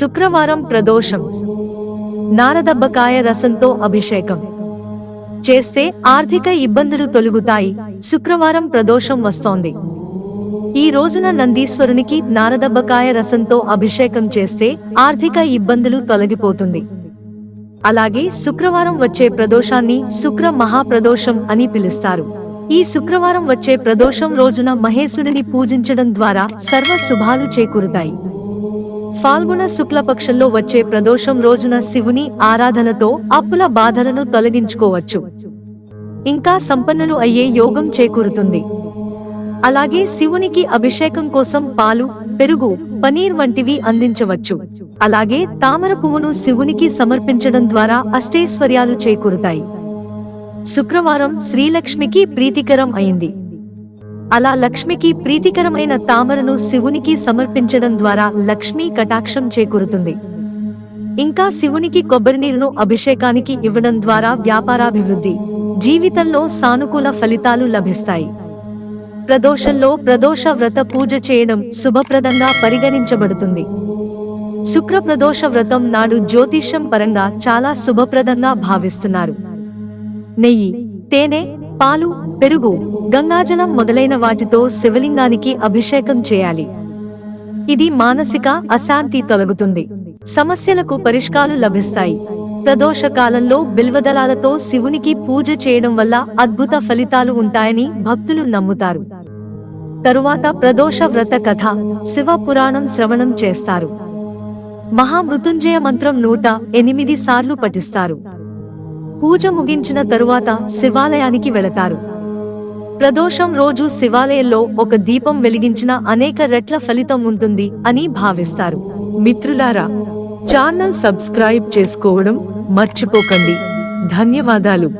శుక్రవారం ప్రదోషం. నారదబ్బకాయ రసంతో అభిషేకం. చేస్తే ఆర్థిక ఇబ్బందులు తొలుగుతాయి. శుక్రవారం ప్రదోషం వస్తోంది. ఈ రోజున నందీశ్వరునికి నారదబ్బకాయ రసంతో అభిషేకం చేస్తే ఆర్థిక ఇబ్బందులు తొలగిపోతుంది. అలాగే శుక్రవారం వచ్చే ప్రదోషాన్ని శుక్ర మహాప్రదోషం అని పిలుస్తారు. ఈ శుక్రవారం వచ్చే ప్రదోషం రోజున మహేశుడిని పూజించడం ద్వారా సర్వ శుభాలు చేకూరుతాయి. ఫాల్గుణ శుక్లపక్షంలో వచ్చే ప్రదోషం రోజున శివుని ఆరాధనతో అప్పుల బాధలను తొలగించుకోవచ్చు. ఇంకా సంపన్నులు అయ్యే యోగం చేకూరుతుంది. అలాగే శివునికి అభిషేకం కోసం పాలు పెరుగు పనీర్ వంటివి అందించవచ్చు. అలాగే తామర పువ్వును శివునికి సమర్పించడం ద్వారా అష్టైశ్వర్యాలు చేకూరుతాయి. శుక్రవారం శ్రీలక్ష్మికి ప్రీతికరం అయింది. అలా లక్ష్మికి ప్రీతికరమైన తామరను శివునికి సమర్పించడం ద్వారా లక్ష్మీ కటాక్షం చేకూరుతుంది. ఇంకా శివునికి కొబ్బరి నీరును అభిషేకానికి ఇవ్వడం ద్వారా వ్యాపారాభివృద్ధి జీవితంలో సానుకూల ఫలితాలు లభిస్తాయి. ప్రదోషంలో ప్రదోష వ్రత పూజ చేయడం శుభప్రదంగా పరిగణించబడుతుంది. శుక్ర ప్రదోష వ్రతం నాడు జ్యోతిష్యం పరంగా చాలా శుభప్రదంగా భావిస్తున్నారు. నెయ్యి తేనె పాలు పెరుగు గంగాజలం మొదలైన వాటితో శివలింగానికి అభిషేకం చేయాలి. ఇది మానసిక అశాంతి తొలగుతుంది. సమస్యలకు పరిష్కారాలు లభిస్తాయి. ప్రదోష కాలంలో బిల్వదళాలతో శివునికి పూజ చేయడం వల్ల అద్భుత ఫలితాలు ఉంటాయని భక్తులు నమ్ముతారు. తరువాత ప్రదోష వ్రత కథ శివ పురాణం శ్రవణం చేస్తారు. మహామృత్యుంజయ మంత్రం నూట ఎనిమిది సార్లు పఠిస్తారు. పూజ ముగించిన తరువాత శివాలయానికి వెళతారు. ప్రదోషం రోజు శివాలయంలో ఒక దీపం వెలిగించిన అనేక రెట్ల ఫలితం ఉంటుంది అని భావిస్తారు. మిత్రులారా ఛానల్ సబ్స్క్రైబ్ చేసుకోవడం మర్చిపోకండి. ధన్యవాదాలు.